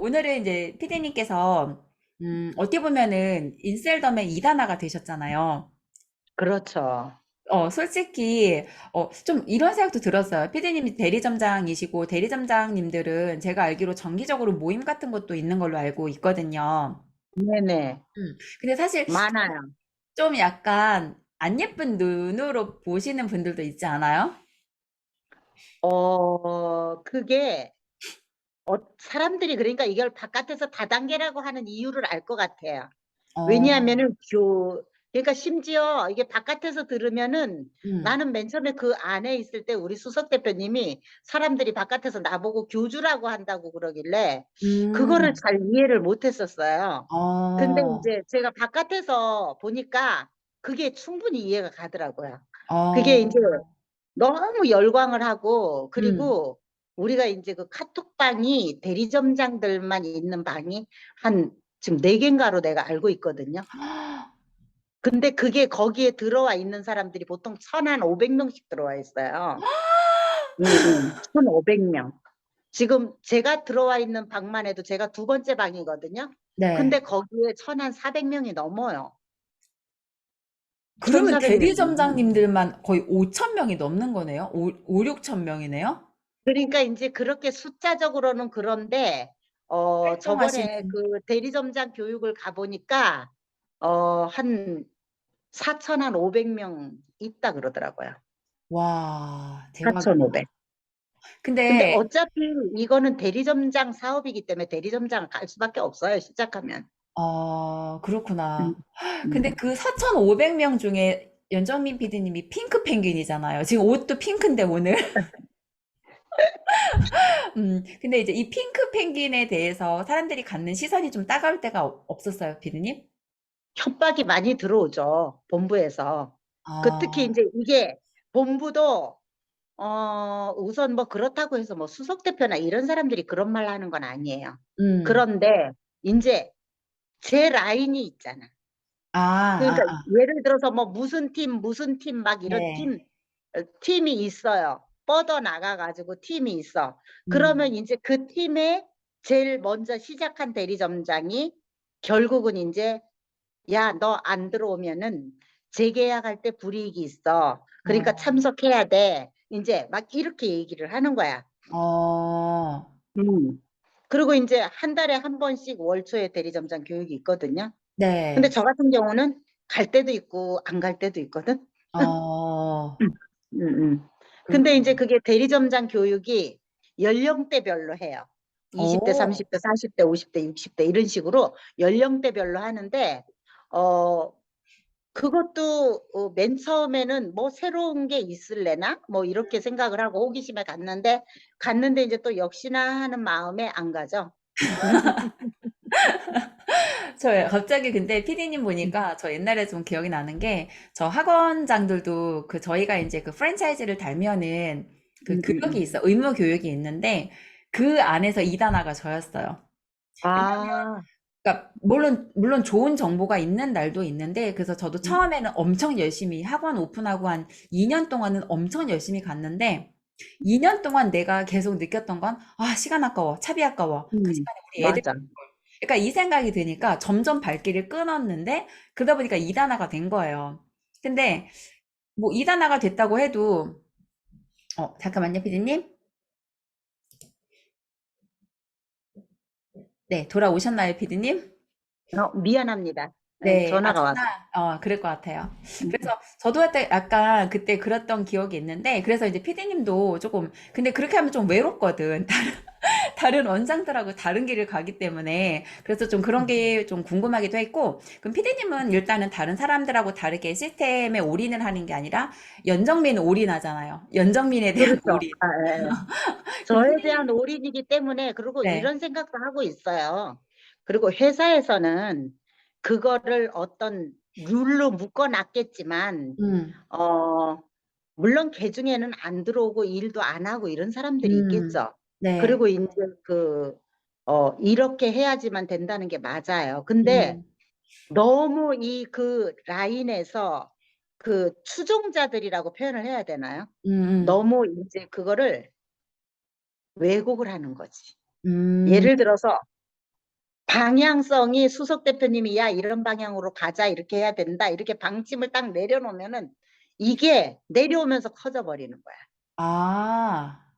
오늘은 이제 피디님께서 음, 어떻게 보면은 인셀덤의 2단아가 되셨잖아요. 그렇죠. 어, 솔직히, 어, 좀 이런 생각도 들었어요. 피디님이 대리점장이시고, 대리점장님들은 제가 알기로 정기적으로 모임 같은 것도 있는 걸로 알고 있거든요. 네네. 음, 근데 사실 많아요. 좀 약간 안 예쁜 눈으로 보시는 분들도 있지 않아요? 어, 그게, 어, 사람들이 그러니까 이걸 바깥에서 다단계라고 하는 이유를 알 것 같아요. 어, 왜냐하면은 교, 그러니까 심지어 이게 바깥에서 들으면은 음, 나는 맨 처음에 그 안에 있을 때 우리 수석 대표님이 사람들이 바깥에서 나보고 교주라고 한다고 그러길래 그거를 음, 잘 이해를 못 했었어요. 근데 어, 이제 제가 바깥에서 보니까 그게 충분히 이해가 가더라고요. 그게 이제 어, 너무 열광을 하고 음. 그리고 우리가 이제 그 카톡방이 대리점장들만 있는 방이 한 지금 네 개인가로 내가 알고 있거든요. 근데 그게 거기에 들어와 있는 사람들이 보통 천 한 오백 명씩 들어와 있어요. 음, 음. 1,500명. 지금 제가 들어와 있는 방만 해도 제가 두 번째 방이거든요. 네. 근데 거기에 천한 400명이 넘어요. 그러면 1,400 명이 넘어요. 대리점장님들만 거의 5천 명이 넘는 거네요? 5, 5, 6천 명이네요? 그러니까 이제 그렇게 숫자적으로는 그런데 어 저번에 활동하시는, 그 대리점장 교육을 가 보니까 어 한 4,500 명 있다 그러더라고요. 와, 대박이다. 4,500. 근데 근데, 어차피 이거는 대리점장 사업이기 때문에 대리점장을 갈 수밖에 없어요. 시작하면. 어, 음, 그렇구나. 근데 음. 그 4,500 명 중에 연정민 PD님이 핑크 펭귄이잖아요. 지금 옷도 핑크인데, 오늘. 음, 근데 이제 이 핑크 펭귄에 대해서 사람들이 갖는 시선이 좀 따가울 때가 없- 없었어요, PD님? 협박이 많이 들어오죠. 본부에서. 그 특히 아, 이제 이게 본부도 어 우선 뭐 그렇다고 해서 뭐 수석 대표나 이런 사람들이 그런 말 하는 건 아니에요. 음, 그런데 이제 제 라인이 있잖아. 아, 아, 그러니까 아, 예를 들어서 뭐 무슨 팀, 무슨 팀 막 이런 네. 팀, 어, 팀이 있어요. 뻗어 나가가지고 팀이 있어. 음, 그러면 이제 그 팀에 제일 먼저 시작한 대리점장이 결국은 이제 야, 너 안 들어오면은 재계약할 때 불이익이 있어. 그러니까 어, 참석해야 돼. 이제 막 이렇게 얘기를 하는 거야. 어, 음. 그리고 이제 한 달에 한 번씩 월초에 대리점장 교육이 있거든요. 근데 네. 저 같은 경우는 갈 때도 있고 안 갈 때도 있거든. 어, 음, 음. 근데 이제 그렇구나. 그게 대리점장 교육이 연령대별로 해요. 20대, 오, 30대, 40대, 50대, 60대 이런 식으로 연령대별로 하는데 어 그것도 어, 맨 처음에는 뭐 새로운 게 있을래나 뭐 이렇게 생각을 하고 호기심에 갔는데 갔는데 이제 또 역시나 하는 마음에 안 가죠. 저 갑자기 근데 피디님 보니까 저 옛날에 좀 기억이 나는 게 저 학원장들도 그 저희가 이제 그 프랜차이즈를 달면은 그 음, 음, 교육이 음. 있어 의무 교육이 있는데 그 안에서 이단아가 저였어요. 왜냐면 아, 그러니까 물론 물론 좋은 정보가 있는 날도 있는데 그래서 저도 음, 처음에는 엄청 열심히 학원 오픈하고 한 2년 동안은 엄청 열심히 갔는데 2년 동안 내가 계속 느꼈던 건 아, 시간 아까워. 차비 아까워. 그 음, 시간에 우리 애들 맞아. 그러니까 이 생각이 드니까 점점 발길을 끊었는데 그러다 보니까 2단아가 된 거예요. 근데 뭐 2단아가 됐다고 해도 어, 잠깐만요, 피디님. 네, 돌아오셨나요, 피디님? 어, 미안합니다. 네, 네, 아, 전화가 와서. 전화, 어, 그럴 것 같아요. 음, 그래서 저도 그때 약간 그때 그랬던 기억이 있는데, 그래서 이제 피디님도 조금, 근데 그렇게 하면 좀 외롭거든. 다른, 원장들하고 다른 길을 가기 때문에. 그래서 좀 그런 음. 게좀 궁금하기도 했고, 그럼 피디님은 일단은 다른 사람들하고 다르게 시스템에 올인을 하는 게 아니라, 연정민 올인하잖아요. 연정민에 대한 그렇죠. 올인. 아. 그럼 저에 대한 올인이기 때문에 그리고 네. 이런 생각도 하고 있어요. 그리고 회사에서는 그거를 어떤 룰로 묶어 놨겠지만 음, 어 물론 개중에는 안 들어오고 일도 안 하고 이런 사람들이 음, 있겠죠. 네. 그리고 이제 그 어 이렇게 해야지만 된다는 게 맞아요. 근데 음, 너무 이 그 라인에서 그 추종자들이라고 표현을 해야 되나요? 음, 너무 이제 그거를 왜곡을 하는 거지. 음, 음, 예를 들어서 방향성이 수석 대표님이 야 이런 방향으로 가자 이렇게 해야 된다 이렇게 방침을 딱 내려놓으면은 이게 내려오면서 커져 버리는 거야. 아,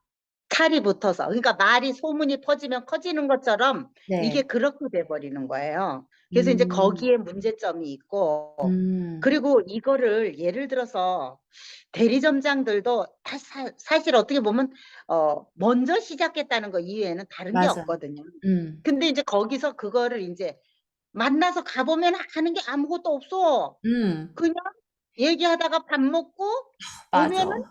탈이 붙어서 그러니까 말이 소문이 퍼지면 커지는 것처럼 네. 이게 그렇게 돼 버리는 거예요. 그래서 이제 음, 거기에 문제점이 있고 음, 그리고 이거를 예를 들어서 대리점장들도 다 사, 사실 어떻게 보면 어 먼저 시작했다는 거 이외에는 다른 게 맞아. 없거든요. 음, 근데 이제 거기서 그거를 이제 만나서 가보면 하는 게 아무것도 없어. 음, 그냥 얘기하다가 밥 먹고. 오면은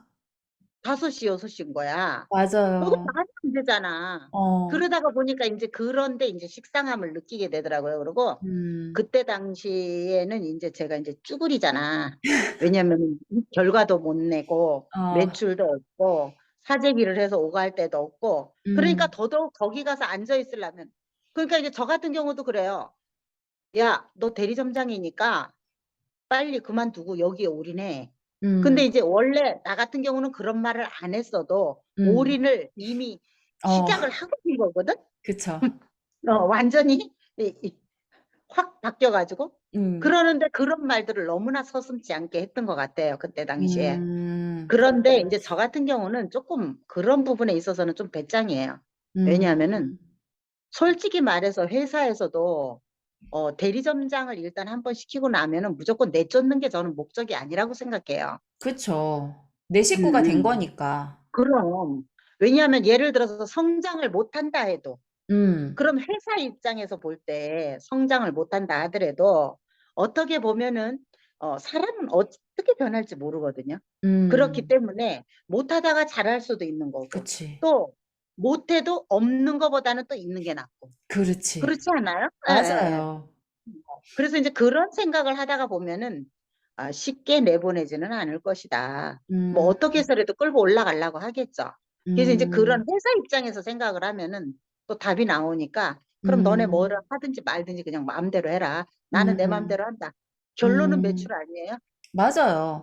5시, 6시인 거야. 맞아요. 말이 안 되잖아. 어, 그러다가 보니까 이제 그런데 이제 식상함을 느끼게 되더라고요. 그리고 음, 그때 당시에는 이제 제가 이제 쭈구리잖아. 왜냐면 결과도 못 내고 어, 매출도 없고 사재기를 해서 오갈 데도 없고 그러니까 음, 더더욱 거기 가서 앉아 있으려면 그러니까 이제 저 같은 경우도 그래요. 야, 너 대리점장이니까 빨리 그만두고 여기에 올인해. 근데 음, 이제 원래 나 같은 경우는 그런 말을 안 했어도 음, 올인을 이미 어, 시작을 하고 있는 거거든. 그쵸. 어, 완전히 이- 이- 확 바뀌어 가지고 음, 그러는데 그런 말들을 너무나 서슴지 않게 했던 것 같아요. 그때 당시에. 음, 그런데 이제 저 같은 경우는 조금 그런 부분에 있어서는 좀 배짱이에요. 왜냐하면은 음, 솔직히 말해서 회사에서도 어, 대리점장을 일단 한번 시키고 나면은 무조건 내쫓는 게 저는 목적이 아니라고 생각해요. 그쵸. 내 식구가 된 음, 거니까. 그럼. 왜냐하면 예를 들어서 성장을 못한다 해도 음, 그럼 회사 입장에서 볼 때 성장을 못한다 하더라도 어떻게 보면은 어, 사람은 어떻게 변할지 모르거든요. 그렇기 음, 때문에 못하다가 잘할 수도 있는 거고 그치. 또 못해도 없는 것보다는 또 있는 게 낫고 그렇지. 그렇지 않아요? 예. 맞아요. 그래서 이제 그런 생각을 하다가 보면은 아, 쉽게 내보내지는 않을 것이다. 뭐 음, 어떻게 해서라도 끌고 올라가려고 하겠죠. 그래서 이제 그런 음, 회사 입장에서 생각을 하면은 또 답이 나오니까 그럼 너네 뭐를 음, 하든지 말든지 그냥 마음대로 해라. 나는 내 음, 마음대로 한다. 결론은 음, 매출 아니에요? 맞아요.